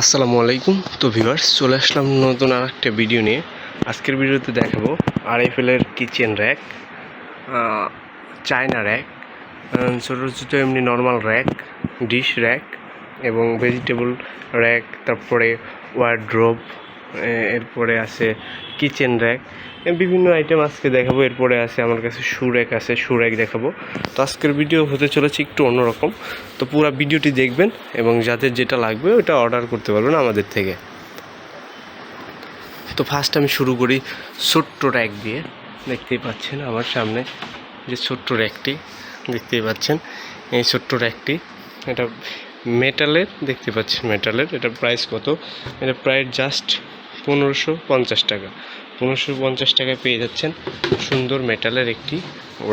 আসসালামু আলাইকুম। তো ভিভার্স চলে আসলাম নতুন আর একটা ভিডিও নিয়ে। আজকের ভিডিওতে দেখাবো আরএফএলের কিচেন র্যাক চায়না র্যাক ছোটো ছোটো এমনি নর্মাল র্যাক ডিশ র্যাক এবং ভেজিটেবল র্যাক তারপরে ওয়ার্ড্রোব এরপরে আছে কিচেন র্যাক বিভিন্ন আইটেম আজকে দেখাবো, এরপরে আছে আমার কাছে শু র্যাক আছে শু র্যাক দেখাবো। তো আজকের ভিডিও হতে চলেছে একটু অন্যরকম। তো পুরো ভিডিওটি দেখবেন এবং যাদের যেটা লাগবে ওটা অর্ডার করতে পারবেন আমাদের থেকে। তো ফার্স্ট আমি শুরু করি ছোট্ট র্যাক দিয়ে। দেখতেই পাচ্ছেন আমার সামনে যে ছোট্ট র্যাকটি দেখতেই পাচ্ছেন এই ছোট্ট র্যাকটি এটা মেটালের দেখতে পাচ্ছেন মেটালের এটা প্রাইস কত? এটা প্রাইস জাস্ট পনেরোশো পঞ্চাশ টাকা। পনেরোশো পঞ্চাশ টাকায় পেয়ে যাচ্ছেন সুন্দর মেটালের একটি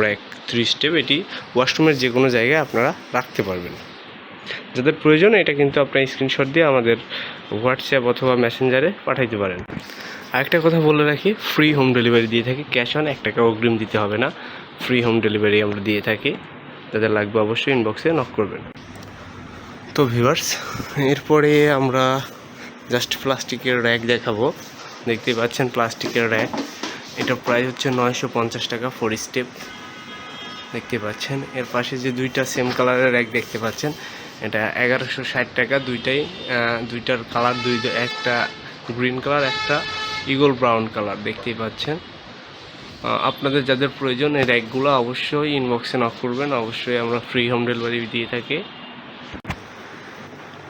র্যাক থ্রি স্টেপ এটি ওয়াশরুমের যে কোনো জায়গায় আপনারা রাখতে পারবেন। যাদের প্রয়োজন, এটা কিন্তু আপনার স্ক্রিনশট দিয়ে আমাদের হোয়াটসঅ্যাপ অথবা মেসেঞ্জারে পাঠাইতে পারেন। আরেকটা কথা বলে রাখি ফ্রি হোম ডেলিভারি দিয়ে থাকি। ক্যাশ অন এক টাকা অগ্রিম দিতে হবে না। ফ্রি হোম ডেলিভারি আমরা দিয়ে থাকি। যাদের লাগবে অবশ্যই ইনবক্সে নক করবেন। তো ভিভার্স এরপরে আমরা জাস্ট প্লাস্টিকের র্যাক দেখাবো। দেখতেই পাচ্ছেন, প্লাস্টিকের র্যাক। এটার প্রাইস হচ্ছে নয়শো পঞ্চাশ টাকা ফোর স্টেপ দেখতে পাচ্ছেন, এর পাশে যে দুইটা সেম কালারের র্যাক দেখতে পাচ্ছেন, এটা এগারোশো ষাট টাকা, দুইটাই দুইটার কালার দুই, একটা গ্রিন কালার একটা ইগল ব্রাউন কালার দেখতেই পাচ্ছেন। আপনাদের যাদের প্রয়োজন এই র্যাকগুলো অবশ্যই ইনবক্সে নক করবেন, অবশ্যই আমরা ফ্রি হোম ডেলিভারি দিয়ে থাকি।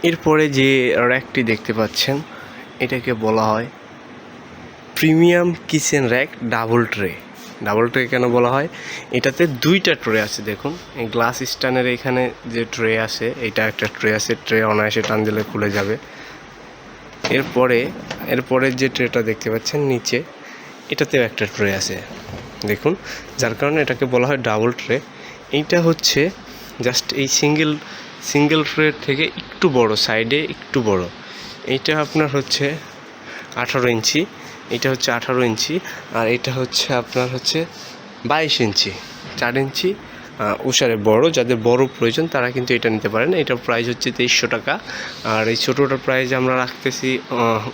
এরপরে যে র্যাকটি দেখতে পাচ্ছেন, এটাকে বলা হয় premium kitchen rack double tray. Double tray কেন বলা হয়? এটাতে দুইটা ট্রে আছে, দেখুন। এই গ্লাস স্ট্যান্ডের এখানে যে ট্রে আছে এটা একটা ট্রে আছে, ট্রে অনায়াসে টান দিলে খুলে যাবে। এরপরে এরপরে যে ট্রেটা দেখতে পাচ্ছেন নিচে, এটাতেও একটা ট্রে আছে। দেখুন, যার কারণে এটাকে বলা হয় ডাবল ট্রে। এইটা হচ্ছে জাস্ট এই সিঙ্গেল সিঙ্গেল ট্রে থেকে একটু বড়, সাইডে একটু বড়। এইটা আপনার হচ্ছে আঠারো ইঞ্চি। এটা হচ্ছে আঠারো ইঞ্চি, আর এটা হচ্ছে আপনার হচ্ছে বাইশ ইঞ্চি। চার ইঞ্চি উষারে বড়, যাদের বড় প্রয়োজন তারা কিন্তু এটা নিতে পারেন। এটার প্রাইস হচ্ছে তেইশশো টাকা, আর এই ছোটোটার প্রাইস আমরা রাখতেছি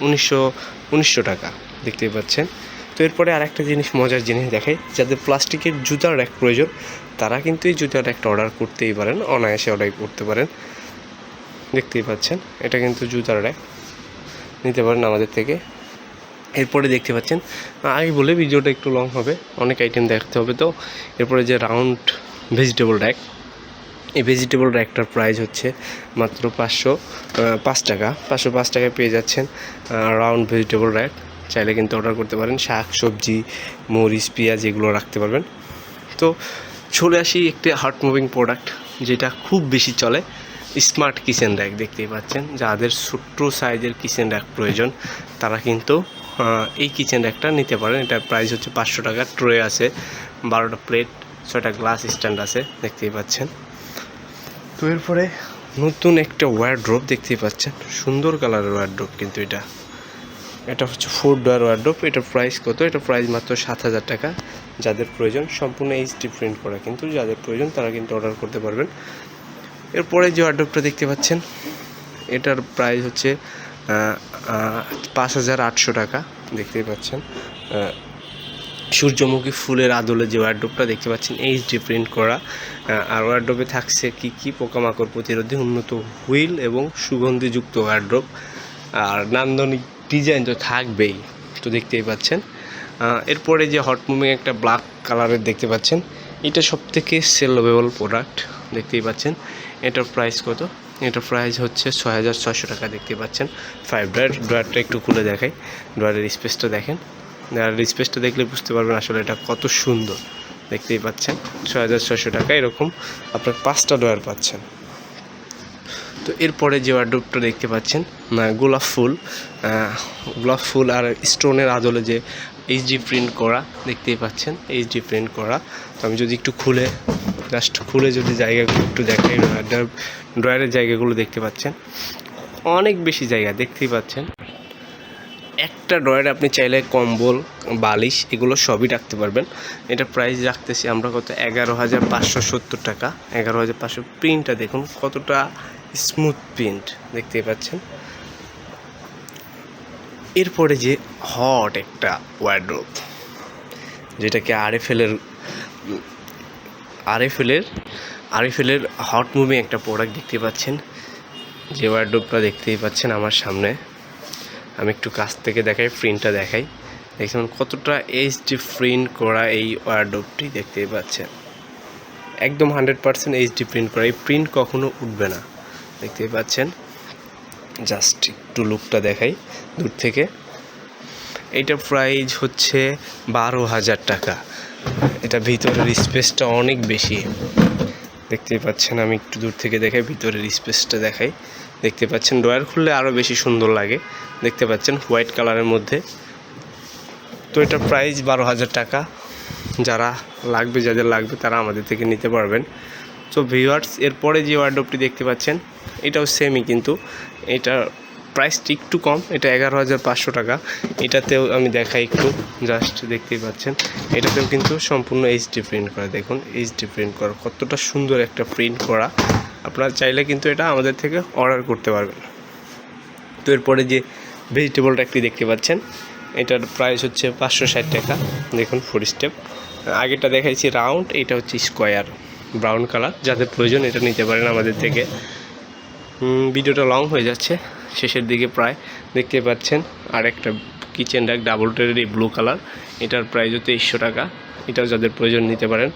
উনিশশো উনিশশো টাকা, দেখতেই পাচ্ছেন। তো এরপরে আরেকটা জিনিস, মজার জিনিস দেখাই, যাদের প্লাস্টিকের জুতার র্যাক প্রয়োজন, তারা কিন্তু এই জুতার একটা অর্ডার করতেই পারেন, অনায়াসে অর্ডার করতে পারেন। দেখতেই পাচ্ছেন, এটা কিন্তু জুতার র্যাক নিতে পারেন আমাদের থেকে। এরপরে দেখতে পাচ্ছেন আগে বলে ভিডিওটা একটু লং হবে, অনেক আইটেম দেখতে হবে তো। এরপরে যে রাউন্ড ভেজিটেবল র্যাক এই ভেজিটেবল র্যাকটার প্রাইস হচ্ছে মাত্র পাঁচশো পাঁচ টাকা, পাঁচশো পাঁচ টাকায় পেয়ে যাচ্ছেন রাউন্ড ভেজিটেবল র্যাক চাইলে কিন্তু অর্ডার করতে পারেন, শাক, সবজি, মরিচ, পেঁয়াজ এগুলো রাখতে পারবেন। তো চলে আসি একটি হার্ট মুভিং প্রোডাক্ট যেটা খুব বেশি চলে স্মার্ট কিচেন র্যাক দেখতেই পাচ্ছেন। যাদের ছোট্ট সাইজের কিচেন র্যাক প্রয়োজন, তারা কিন্তু এই কিচেন র্যাকটা নিতে পারেন। এটার প্রাইস হচ্ছে পাঁচশো টাকা। ট্রে আছে বারোটা প্লেট ছয়টা গ্লাস স্ট্যান্ড আছে দেখতেই পাচ্ছেন। তো এরপরে? নতুন একটা ওয়ারড্রপ দেখতেই পাচ্ছেন। সুন্দর কালারের ওয়ারড্রপ কিন্তু এটা। এটা হচ্ছে ফোর ডোয়ার ওয়ারড্রপ এটার প্রাইস কত? এটা প্রাইস মাত্র সাত হাজার টাকা। যাদের প্রয়োজন সম্পূর্ণ এইচডি প্রিন্ট করা। কিন্তু যাদের প্রয়োজন তারা কিন্তু অর্ডার করতে পারবেন। এরপরে যে ওয়ারড্রপটা দেখতে পাচ্ছেন এটার প্রাইস হচ্ছে পাঁচ হাজার আটশো টাকা, দেখতেই পাচ্ছেন। সূর্যমুখী ফুলের আদলে যে ওয়ারড্রপটা দেখতে পাচ্ছেন এইচডি প্রিন্ট করা। আর ওয়ারড্রপে থাকছে কি কি? পোকামাকড় প্রতিরোধী উন্নত হুইল এবং সুগন্ধিযুক্ত ওয়ারড্রপ আর নান্দনিক ডিজাইন তো থাকবেই, তো দেখতেই পাচ্ছেন। এরপরে যে হট মুভিং একটা ব্ল্যাক কালারের দেখতে পাচ্ছেন, এটা সব থেকে সেলেবল প্রোডাক্ট দেখতেই পাচ্ছেন। এটার প্রাইস কত? এটার প্রাইস হচ্ছে ছয় হাজার ছয়শো টাকা দেখতে পাচ্ছেন। ফাইভ ড্রয়ার ড্রয়ারটা একটু খুলে দেখাই। ড্রয়ারের স্পেসটা দেখেন। ড্রয়ারের স্পেসটা দেখলে বুঝতে পারবেন আসলে এটা কত সুন্দর। দেখতেই পাচ্ছেন ছয় হাজার ছয়শো টাকা এরকম আপনার পাঁচটা ড্রয়ার পাচ্ছেন। তো এরপরে যে ওয়ার্ডরোবটা দেখতে পাচ্ছেন গোলাপ ফুল গোলাপ ফুল আর স্টোনের আদলে যে এইচডি প্রিন্ট করা, দেখতেই পাচ্ছেন এইচডি প্রিন্ট করা। তো আমি যদি একটু খুলে জাস্ট খুলে যদি জায়গাগুলো একটু দেখাই ড্রয়ারের জায়গাগুলো দেখতে পাচ্ছেন। অনেক বেশি জায়গা দেখতেই পাচ্ছেন। একটা ড্রয়ারে আপনি চাইলে কম্বল, বালিশ এগুলো সবই রাখতে পারবেন। এটা প্রাইস রাখতেছি আমরা কত? এগারো হাজার পাঁচশো সত্তর টাকা। এগারো হাজার পাঁচশো প্রিন্টটা দেখুন, কতটা স্মুথ প্রিন্ট দেখতেই পাচ্ছেন। এরপরে যে হট একটা ওয়ার্ড্রোপ যেটাকে আরএফএলের আরএফএলের আরএফএলের হট মুভি একটা প্রোডাক্ট দেখতে পাচ্ছেন। যে ওয়ার্ড্রোপটা দেখতেই পাচ্ছেন আমার সামনে। আমি একটু কাছ থেকে দেখাই প্রিন্টটা দেখাই। দেখুন কতটা এইচডি প্রিন্ট করা এই ওয়ার্ড্রোপটি দেখতেই পাচ্ছেন। একদম হান্ড্রেড পার্সেন্ট এইচডি প্রিন্ট করা। এই প্রিন্ট কখনো উঠবে না। দেখতেই পাচ্ছেন? জাস্ট একটু লুকটা দেখাই দূর থেকে। এইটার প্রাইস হচ্ছে বারো হাজার টাকা। এটা ভিতরের স্পেসটা অনেক বেশি। দেখতেই পাচ্ছেন, আমি একটু দূর থেকে দেখাই, ভিতরের স্পেসটা দেখাই। দেখতে পাচ্ছেন, ড্রয়ার খুললে আরও বেশি সুন্দর লাগে। দেখতে পাচ্ছেন, হোয়াইট কালারের মধ্যে। তো এটার প্রাইস বারো হাজার টাকা। যারা লাগবে, যাদের লাগবে, তারা আমাদের থেকে নিতে পারবেন। তো ভিউয়ার্স এরপরে যে ওয়ার্ডরোবটি দেখতে পাচ্ছেন, এটাও সেমই কিন্তু। এটার প্রাইসটি একটু কম, এটা এগারো হাজার পাঁচশো টাকা। এটাতেও আমি দেখাই একটু জাস্ট দেখতেই পাচ্ছেন। এটাতেও কিন্তু সম্পূর্ণ এইচডি প্রিন্ট করা। দেখুন এইচডি প্রিন্ট করা, কতটা সুন্দর একটা প্রিন্ট করা। আপনারা চাইলে কিন্তু এটা আমাদের থেকে অর্ডার করতে পারবেন। তো এরপরে যে ভেজিটেবলটা একটি দেখতে পাচ্ছেন, এটার প্রাইস হচ্ছে পাঁচশো ষাট টাকা। দেখুন ফোর স্টেপ আগেটা দেখাইছি রাউন্ড এটা হচ্ছে স্কোয়ার ব্রাউন কালার যাদের প্রয়োজন, এটা নিতে পারেন আমাদের থেকে। ভিডিওটা লং হয়ে যাচ্ছে। শেষের দিকে প্রায় দেখতে পাচ্ছেন। আর একটা কিচেন র্যাক ডাবল টেরের এই ব্লু কালার। এটার প্রাইস হচ্ছে তেইশশো টাকা। এটাও যাদের প্রয়োজন নিতে পারেন।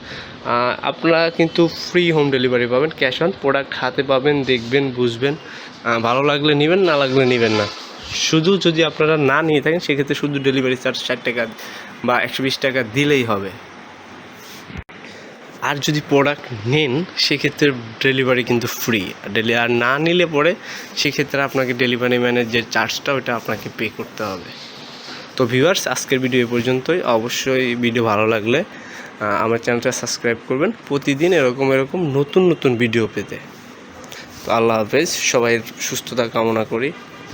আপনারা কিন্তু ফ্রি হোম ডেলিভারি পাবেন ক্যাশ অন প্রোডাক্ট হাতে পাবেন, দেখবেন, বুঝবেন। ভালো লাগলে নেবেন, না লাগলে নেবেন না। শুধু যদি আপনারা না নিয়ে থাকেন, সেক্ষেত্রে শুধু ডেলিভারি চার্জ ষাট টাকা বা একশো বিশ টাকা দিলেই হবে। আর যদি প্রোডাক্ট নেন, সেক্ষেত্রে ডেলিভারি কিন্তু ফ্রি ডেলি আর না নিলে পরে সেক্ষেত্রে আপনাকে ডেলিভারি ম্যানের যে চার্জটা ওটা আপনাকে পে করতে হবে। তো ভিউয়ার্স আজকের ভিডিও এ পর্যন্তই। অবশ্যই ভিডিও ভালো লাগলে আমার চ্যানেলটা সাবস্ক্রাইব করবেন। প্রতিদিন এরকম এরকম নতুন নতুন ভিডিও পেতে। তো আল্লাহ হাফেজ, সবাই সুস্থতা কামনা করি।